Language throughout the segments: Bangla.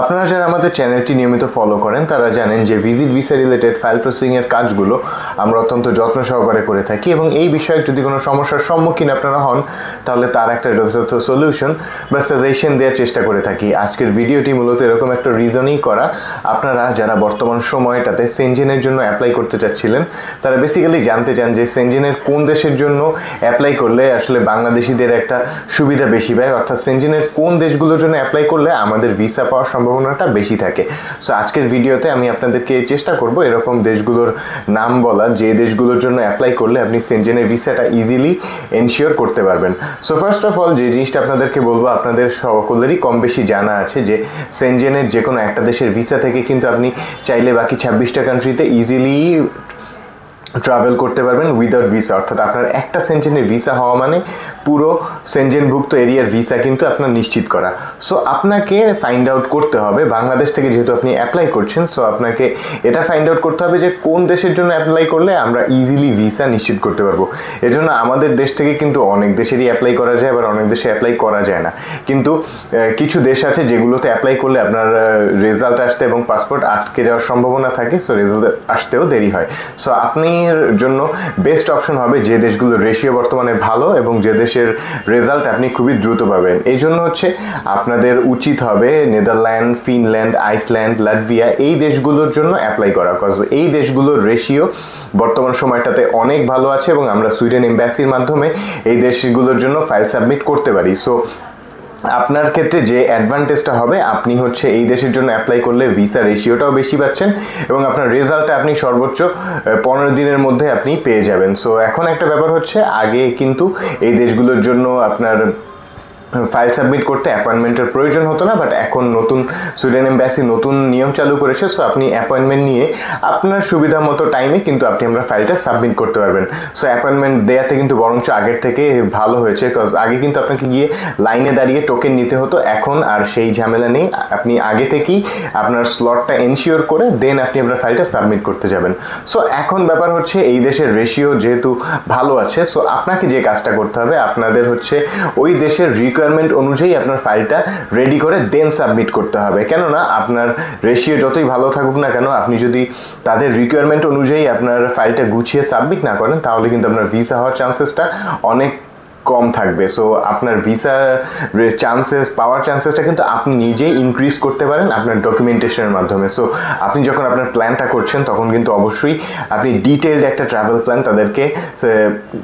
আপনারা যারা আমাদের চ্যানেলটি নিয়মিত ফলো করেন, তারা জানেন যে ভিজিট ভিসা রিলেটেড ফাইল প্রসেসিংয়ের কাজগুলো আমরা অত্যন্ত যত্ন সহকারে করে থাকি এবং এই বিষয়ে যদি কোনো সমস্যার সম্মুখীন আপনারা হন, তাহলে তার একটা যথাযথ সলিউশন বা সাজেশন দেওয়ার চেষ্টা করে থাকি। আজকের ভিডিওটি মূলত এরকম একটা রিজনেই করা। আপনারা যারা বর্তমান সময়টাতে সেনজেনের জন্য অ্যাপ্লাই করতে চাচ্ছিলেন, তারা বেসিক্যালি জানতে চান যে সেনজেনের কোন দেশের জন্য অ্যাপ্লাই করলে আসলে বাংলাদেশিদের একটা সুবিধা বেশি পায়। অর্থাৎ সেনজেনের কোন দেশগুলোর জন্য অ্যাপ্লাই করলে আমাদের ভিসা পাওয়ার সম্ভাবনাটা বেশি থাকে। সো আজকের ভিডিওতে আমি আপনাদেরকে চেষ্টা করব এরকম দেশগুলোর নাম বলার, যে দেশগুলোর জন্য অ্যাপ্লাই করলে আপনি সেনজেনের ভিসাটা ইজিলি এনশিওর করতে পারবেন। সো ফার্স্ট অফ অল যে জিনিসটা আপনাদেরকে বলব, আপনাদের সকলেরই কম বেশি জানা আছে যে সেনজেনের যে কোনো একটা দেশের ভিসা থেকে কিন্তু আপনি চাইলে বাকি ছাব্বিশটা কান্ট্রিতে ইজিলি ট্রাভেল করতে পারবেন উইদাউট ভিসা অর্থাৎ আপনার একটা সেনজেনের ভিসা হওয়া মানে পুরো সেনজেনভুক্ত এরিয়ার ভিসা কিন্তু আপনার নিশ্চিত করা। সো আপনাকে ফাইন্ড আউট করতে হবে, বাংলাদেশ থেকে যেহেতু আপনি অ্যাপ্লাই করছেন সো আপনাকে এটা ফাইন্ড আউট করতে হবে যে কোন দেশের জন্য অ্যাপ্লাই করলে আমরা ইজিলি ভিসা নিশ্চিত করতে পারব। এজন্য আমাদের দেশ থেকে কিন্তু অনেক দেশেরই অ্যাপ্লাই করা যায়, আবার অনেক দেশে অ্যাপ্লাই করা যায় না। কিন্তু কিছু দেশ আছে যেগুলোতে অ্যাপ্লাই করলে আপনার রেজাল্ট আসতে এবং পাসপোর্ট আটকে যাওয়ার সম্ভাবনা থাকে সো রেজাল্ট আসতেও দেরি হয়। সো আপনি এর জন্য বেস্ট অপশন হবে যে দেশগুলোর রেশিও বর্তমানে ভালো এবং যে দেশের রেজাল্ট আপনি খুবই দ্রুত পাবেন। এই জন্য হচ্ছে আপনাদের উচিত হবে নেদারল্যান্ড, ফিনল্যান্ড, আইসল্যান্ড, লাটভিয়া এই দেশগুলোর জন্য অ্যাপ্লাই করা। কজ এই দেশগুলোর রেশিও বর্তমান সময়টাতে অনেক ভালো আছে এবং আমরা সুইডেন এম্বাসির মাধ্যমে এই দেশগুলোর জন্য ফাইল সাবমিট করতে পারি। সো আপনার ক্ষেত্রে যে অ্যাডভান্টেজটা হবে, আপনি হচ্ছে এই দেশের জন্য অ্যাপ্লাই করলে ভিসা রেশিওটাও বেশি পাচ্ছেন এবং আপনার রেজাল্টটা আপনি সর্বোচ্চ পনেরো দিনের মধ্যে আপনি পেয়ে যাবেন। সো এখন একটা ব্যাপার হচ্ছে, আগে কিন্তু এই দেশগুলোর জন্য আপনার ফাইল সাবমিট করতে অ্যাপয়েন্টমেন্টের প্রয়োজন হতো না বাট এখন নতুন সুইডেন এম্বাসি নতুন নিয়ম চালু করেছে সো আপনি অ্যাপয়েন্টমেন্ট নিয়ে আপনার সুবিধা মতো টাইমে কিন্তু আপনি আমরা ফাইলটা সাবমিট করতে পারবেন। সো অ্যাপয়েন্টমেন্ট দেওয়াতে কিন্তু বরঞ্চ আগের থেকে ভালো হয়েছে কজ আগে কিন্তু আপনাকে গিয়ে লাইনে দাঁড়িয়ে টোকেন নিতে হতো, এখন আর সেই ঝামেলা নেই। আপনি আগে থেকেই আপনার স্লটটা এনশিওর করে দেন আপনি আপনার ফাইলটা সাবমিট করতে যাবেন। সো এখন ব্যাপার হচ্ছে এই দেশের রেশিও যেহেতু ভালো আছে সো আপনাকে যে কাজটা করতে হবে, আপনাদের হচ্ছে ওই দেশের রিকোয়ারমেন্ট অনুযায়ী আপনার ফাইলটা রেডি করে দেন সাবমিট করতে হবে। কেননা আপনার রেশিও যতই ভালো থাকুক না কেন, আপনি যদি তাদের রিকোয়ারমেন্ট অনুযায়ী আপনার ফাইলটা গুছিয়ে সাবমিট না করেন, তাহলে কিন্তু আপনার ভিসা হওয়ার চান্সেসটা অনেক কম থাকবে। সো আপনার ভিসা চান্সেস পাওয়ার চান্সেসটা কিন্তু আপনি নিজেই ইনক্রিজ করতে পারেন আপনার ডকুমেন্টেশনের মাধ্যমে। সো আপনি যখন আপনার প্ল্যানটা করছেন, তখন কিন্তু অবশ্যই আপনি ডিটেলড একটা ট্রাভেল প্ল্যান তাদেরকে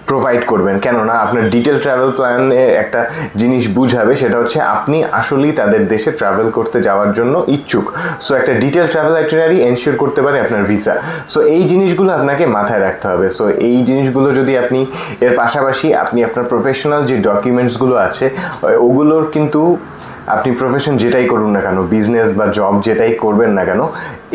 প্রোভাইড করবেন। কেননা, আপনার ডিটেল ট্রাভেল প্ল্যানে একটা জিনিস বুঝাবে, সেটা হচ্ছে আপনি আসলেই তাদের দেশে ট্রাভেল করতে যাওয়ার জন্য ইচ্ছুক। সো একটা ডিটেল ট্রাভেল আইটিনারি এনশিওর করতে পারে আপনার ভিসা সো এই জিনিসগুলো আপনাকে মাথায় রাখতে হবে। সো এই জিনিসগুলো যদি আপনি, এর পাশাপাশি আপনি আপনার প্রফেশনাল যে ডকুমেন্টসগুলো আছে ওগুলোর কিন্তু আপনি প্রফেশন যেটাই করুন না কেন বিজনেস বা জব যেটাই করবেন না কেন,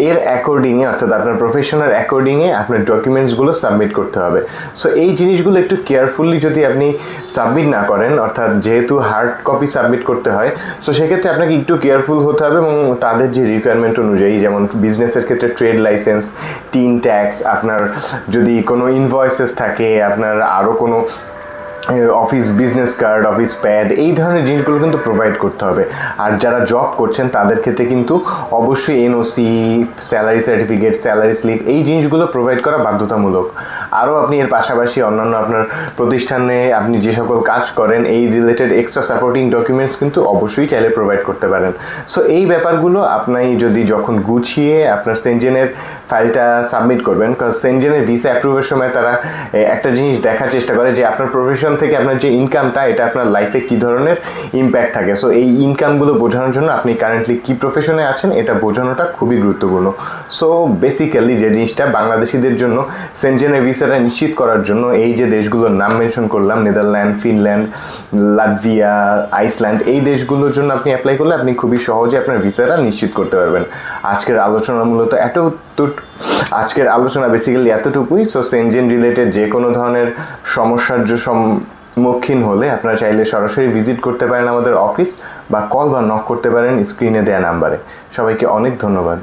এর অ্যাকর্ডিংয়ে অর্থাৎ আপনার প্রফেশনের অ্যাকর্ডিংয়ে আপনার ডকুমেন্টসগুলো সাবমিট করতে হবে। সো এই জিনিসগুলো একটু কেয়ারফুলি যদি আপনি সাবমিট না করেন, অর্থাৎ যেহেতু হার্ড কপি সাবমিট করতে হয় সো সেক্ষেত্রে আপনাকে একটু কেয়ারফুল হতে হবে এবং তাদের যে রিকোয়ারমেন্ট অনুযায়ী, যেমন বিজনেসের ক্ষেত্রে ট্রেড লাইসেন্স টিন ট্যাক্স আপনার যদি কোনো ইনভয়েসেস থাকে, আপনার আরও কোনো office business card office pad এই ধরনের জিনিসগুলো কিন্তু প্রোভাইড করতে হবে। আর যারা জব করছেন, তাদের ক্ষেত্রে কিন্তু অবশ্যই NOC salary certificate salary slip এই জিনিসগুলো প্রোভাইড করা বাধ্যতামূলক। আরও আপনি এর পাশাপাশি অন্যান্য আপনার প্রতিষ্ঠানে আপনি যে সকল কাজ করেন, এই রিলেটেড এক্সট্রা সাপোর্টিং ডকুমেন্টস কিন্তু অবশ্যই চাইলে প্রোভাইড করতে পারেন। সো এই ব্যাপারগুলো আপনি যদি যখন গুছিয়ে আপনার সেনজেনের ফাইলটা সাবমিট করবেন, কারণ সেনজেনের ভিসা অ্যাপ্রুভের সময় তারা একটা জিনিস দেখার চেষ্টা করে যে আপনার প্রফেশন থেকে আপনার যে ইনকামটা এটা আপনার লাইফে কী ধরনের ইম্প্যাক্ট থাকে? সো এই ইনকামগুলো বোঝানোর জন্য আপনি কারেন্টলি কী প্রফেশনে আছেন, এটা বোঝানোটা খুবই গুরুত্বপূর্ণ। সো বেসিক্যালি যে জিনিসটা বাংলাদেশিদের জন্য সেনজেনের ভিসাটা নিশ্চিত করার জন্য এই যে দেশগুলোর নাম মেনশন করলাম নেদারল্যান্ড ফিনল্যান্ড লাটভিয়া আইসল্যান্ড এই দেশগুলোর জন্য আপনি অ্যাপ্লাই করলে আপনি খুবই সহজে আপনার ভিসাটা নিশ্চিত করতে পারবেন। আজকের আলোচনা মূলত এত আজকের আলোচনা বেসিক্যালি এতটুকুই। সো সেনজেন রিলেটেড যে কোনো ধরনের সমস্যার যে সম্মুখীন হলে আপনারা চাইলে সরাসরি ভিজিট করতে পারেন আমাদের অফিস বা কল বা নক করতে পারেন স্ক্রিনে দেওয়া নাম্বারে। সবাইকে অনেক ধন্যবাদ।